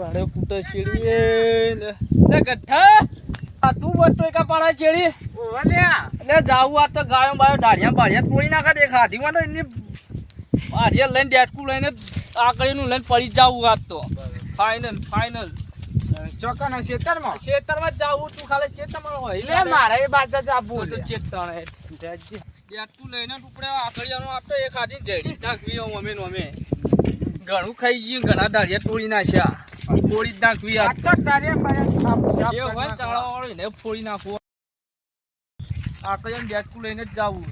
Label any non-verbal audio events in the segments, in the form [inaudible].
રાડે કૂટે શેડી ને. લે ગઠ્ઠા આ તું બસ એક પાડા ચેડી લે જાવું આ તો ગાયો બાયો ડાળિયા બાળિયા તોડી નાખા દે ખાધી માં એની બાળિયા લઈને ડેટકું લઈને આકડીનું લઈને પડી જાવું આ તો. ફાઇનલ ફાઇનલ ચોકાના ખેતરમાં ખેતરમાં જાવું તું ખાલી ચેતમાં હોય. લે મારે એ બાજુ જાવું તો ચેતતાણે ડેટકું લઈને ટુકડે આકડીયાનું આપતો એક ખાધી જડી નાખવી અમે અમે. ઘણું ખાઈ ગયું ઘણા દાળિયા તોડી નાખ્યા. તોડી જ નાખવી આ. તો તારે જે હોય ચાળા વાળો એને ફોડી નાખવું. આકડીયાનું ડેટકું લઈને જ જાવું.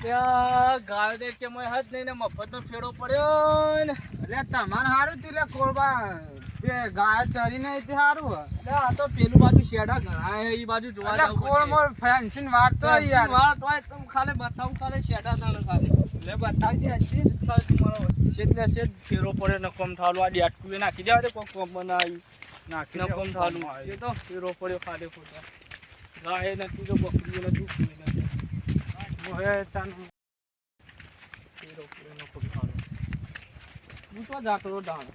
ત્યાં ગાળ દે કે હદ નહીં ને મફતનો ફેરો પડ્યો ને. એટલે તમારે સારું તી લે કોરબા તે ગાય ચરી નહીં તે હારું આ તો પેલું બાજુ શેડા ઘણા એ બાજુ જોવા જવું મોર ફેન્સીન વાળતો તો યાર. વાત તો ખાલી બતાવું ખાલી શેડા તાણે ખાલી. લે બતાવી દે હજી તમારો છેદ ને છેદ ફેરો પડે ને કોમ થાલું આ ડેટકું એ નાખી દેવા દે કોમ કોમ બનાવી. નાખી ને કોમ થાલું. એ તો ફેરો પડ્યો ખાલી ખોટા ગાય નથી તો બકરીઓ નથી કોઈ નથી મોહે તને ફેરો પડ્યો ને કોમ થાલું. હું તો જાતો હતો ડાણ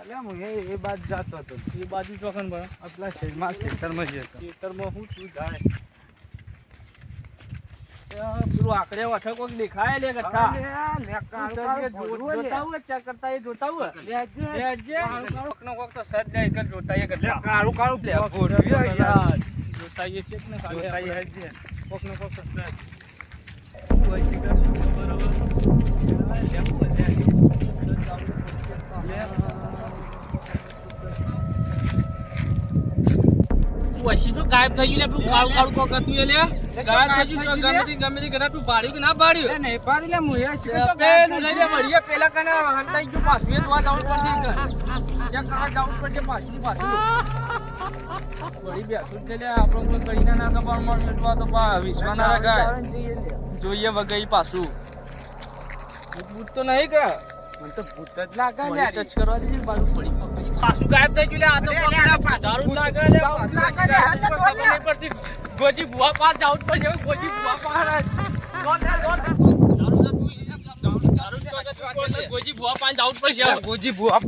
એટલે હું એ એ બાજુ જતો હતો. એ બાજુ ચોકન ભણ આપલા શેરમાં ખેતરમાં જ હતો ખેતરમાં હું શું જાય. ત્યાં પેલું આકડે વઠે કોક દેખાય લે કથા અલે, લે, કાળું કાળું ભોળવું લે. જોતા હોય ચેક કરતા એ જોતા તો સજ એક જોતા એ કરતા. કાળું કાળું. લે. જોતા એ ને આપણે. સજ. છે કે બરોબર. લે. તું ગાયબ થઈ ગયું તું કાળું કાળું કોક હતું એ લે ગાયબ થઈ ગયું ગમે તે ગમે તે ઘરે તું ભાડ્યું કે ના ભાડ્યું નહીં પાડી લે, હું એ શીખે તો પેલું લઈ લે વળીએ પેલા કને હંતાઈ ગયું પાછું એ જોવા જવું પડશે. ચેક કરવા જવું પડશે પાછું પાછું વળી બેઠું છે લે આપણો કોઈ કરીને ના તો પણ મળ મેટવા તો પા વિશ્વાના ગાય જોઈએ વગઈ પાછું ભૂત તો નહીં કે મને તો ભૂત જ લાગે ને ટચ કરવા દીધી બાજુ પડી. પાછું ગાયબ થઈ ગયું લે આ તો દારૂ લાગે છે પાછું પડતી. ગોજી ભુવા પાસ જવું પડશે હવે ગોજી ભુવા પાસ. ગોજી ભુવા પાસે જવું પડશે ગોજી ભૂવા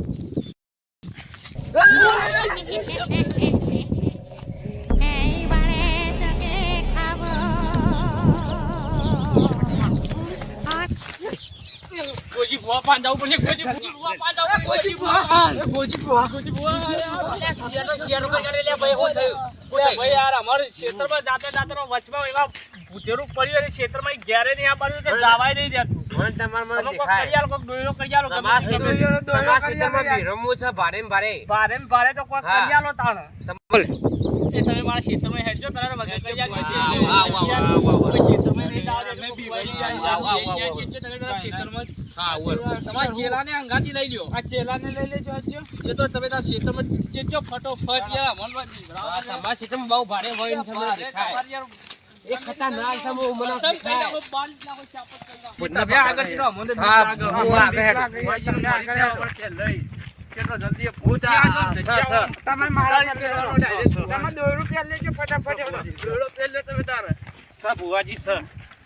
[laughs] [laughs] ગોજી ભુવા જવું પડશે ગોજી ભુવા પાસે જવું પડશે. ગોજી ભુવા. પાસે. ગોજી ભૂવા. ગોજી ભુવા. લે ભાઈ યાર અમારે ક્ષેત્રમાં જાતે જાતે વચમાં એવા ભૂતેરું પડ્યું અને ક્ષેત્રમાં ઈ ઘેરે નહીં એટલે જવાય નહીં દેતું મને તમારે કરી આલો, કોક દોયડો કરી આલો, ગમે તે કરી આલો. ભારે. ને ભારે તો કોક કરી આલો તાણ. એ તમે મારા ક્ષેત્રમાં હેડજો, તારા વગર કરી તમારા ચેલાને અંગાથી લઈ લ્યો. આ ચેલાને લઈ લેજો આજજો જે. તો તમે તારા ક્ષેત્રમાં જજો ફટોફટ યાર, મનવા તમારા ક્ષેત્રમાં બહુ ભારે હોય ને તમને દેખાય. એ ખતરનાક છે મને દેખાય. આગળ ચલો, મને આગળ. લઈ. જલ્દી સર, સર. તમે મારા. તમે ફટાફટ. તમે. સર ભુવાજી સર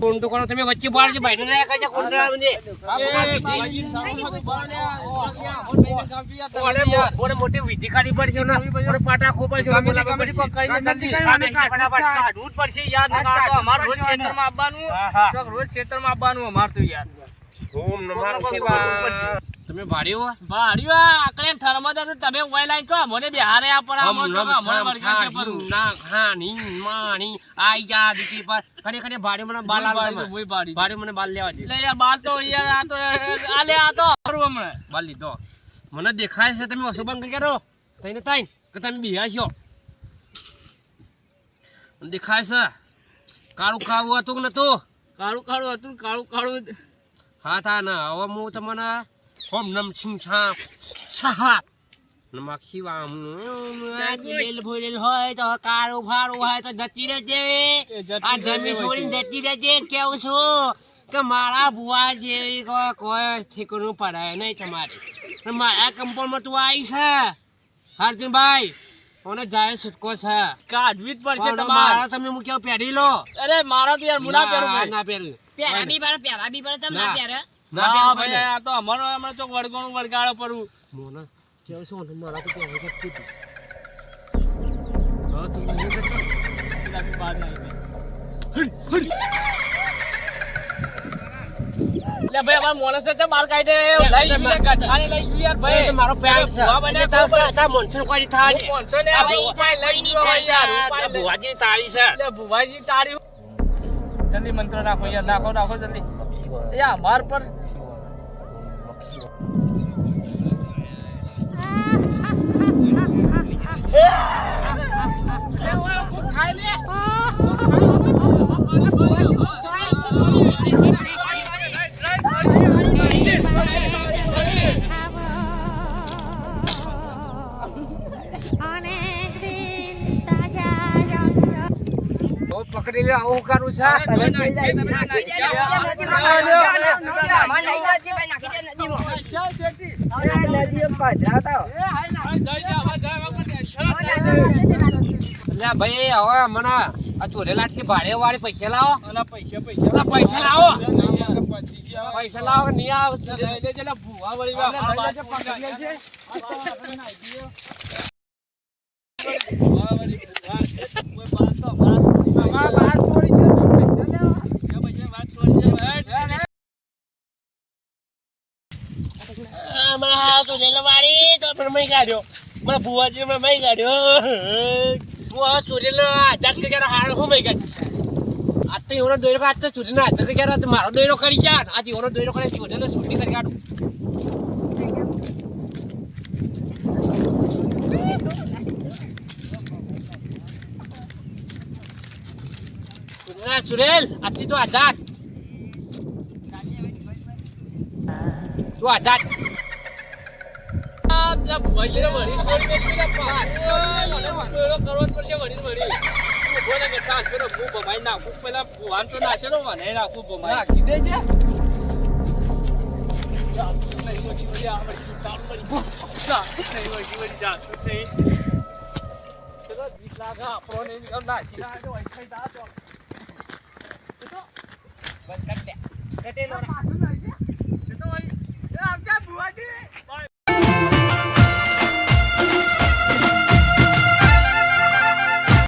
કોણ તો કોણ તમે વચ્ચે પાડજો ભાઈ ને કાજા કોણ મને એ, ભુવાજી થર્મસ બને આ. ઓ, અહીંયા, મોટ ભાઈને વિધિ કાઢી પડશે ને ઓરે પાટા ખોપર છે અમે લાગે પડશે. ગમે તે જલ્દી. કરીને ફટાફટ કાઢવું પડશે યાર. આ તો કાઢવું રોજ ક્ષેત્રમાં ને. આવવાનું. રોજ ક્ષેત્રમાં આવવાનું અમારે તો યાર. ઓમ નમઃ શિવાય તમે ભાડ્યો ભાડ્યું આકડે થર્મસ તો તમે ઓય લાઈન છો, મને બિહારે આ પર ના ખાની માની આઈ જા દીકી પર ખરે ખરે ભાડે મને બાલ આલો દઉં. ભાડે મને બાલ લેવા દે. લે યાર બાલ તો યાર આ તો આ લે આ તો હારું હમણે. બાલ લીધો. મને દેખાય છે તમે ઓછો બંધ કરી કરો તઈને તઈ કે તમે બિહાર છો મને દેખાય છે. કાળું ખાવું હતું કે નતું? કાળું કાળું હતું કાળું કાળું હા થા ના હવે હું તમને ઓમ નમ સિંહ છા સહા ને મક્ષી વામનું હોય તો કાળું ફાળું હોય તો જતી રહેજે જતી આ રહેજે છોડીને જતી રહેજે કેવું છું કે મારા બુવા જેવી કોઈ ઠીકનું પડાય નહીં તમારે. મારા કમ્પાઉન્ડમાં તું આવી છે. હાર્જુનભાઈ કોને જાય છૂટકો છે? કાઢવી જ પડશે પણ તમે હું કેવું પહેરી લો. અરે મારા તો યાર મુના પહેરું ના પહેરું પ્યારા બી પર પ્યારા બી પર તમે ના ના. ના ભાઈ. આ તો અમારો હમણાં તો વળગોનું વળગાડો પડવું. મોના કેવું મારા તો તું લે ભાઈ અમાર મોનસ છે બાર કાઢે લઈ જઈએ ગઠાને લઈ જઈએ યાર ભાઈ. મારો પેન્ટ છે. બને કોઈ દે. હું આ થાય, કોઈ થાય. યાર તાળી છે. લે ભુવાજી તાળી જલ્દી મંત્ર નાખો યાર નાખો નાખો જલ્દી. યા અમાર પર Ah! [laughs] પકડી લે આવું કરું છે. ભાઈ હવે મને આ ચોરેલા આટલી ભાડે વાળી પૈસા લાવો. પૈસા પૈસા પૈસા લાવો. પૈસા લાવો નહીં આવે ભૂવા વળી આ બાર પકડી લેજે. ભૂવા વળી. કોઈ બાર તો અમારા- આ બાર છોડી ગયો તો પૈસા લેવા પૈસા વાત છોડી દે. વાળી, તો પણ મેં કાઢ્યો મને ભુવાજી મને મેં કાઢ્યો હું હવે કે જરા હાર હું મહી કાઢ્યો આજ તો એવનો દોયરો તો ચોરીનો આધાર કે જરા મારો દોયરો કરી જા આજ. એવનો દોયરો કરી ચોરેલો છૂટી કરી કાઢું. સુરેલ આજથી તો આઝાદ તું આધાર. પેલા ભુવાજીને વળી છોડી પેલા પાછો. કરવો જ પડશે વળી ને વળી. ઊભો ને કે તાસ પેલો ભૂ ભમાઈ નાખું. પેલા ભુવાને તો નાખેલો, મને નાખું ભમાઈ. નાખી દેજે આપણોને એમ નાસી લાગે તો ને. એ આવજા ભુવાજી.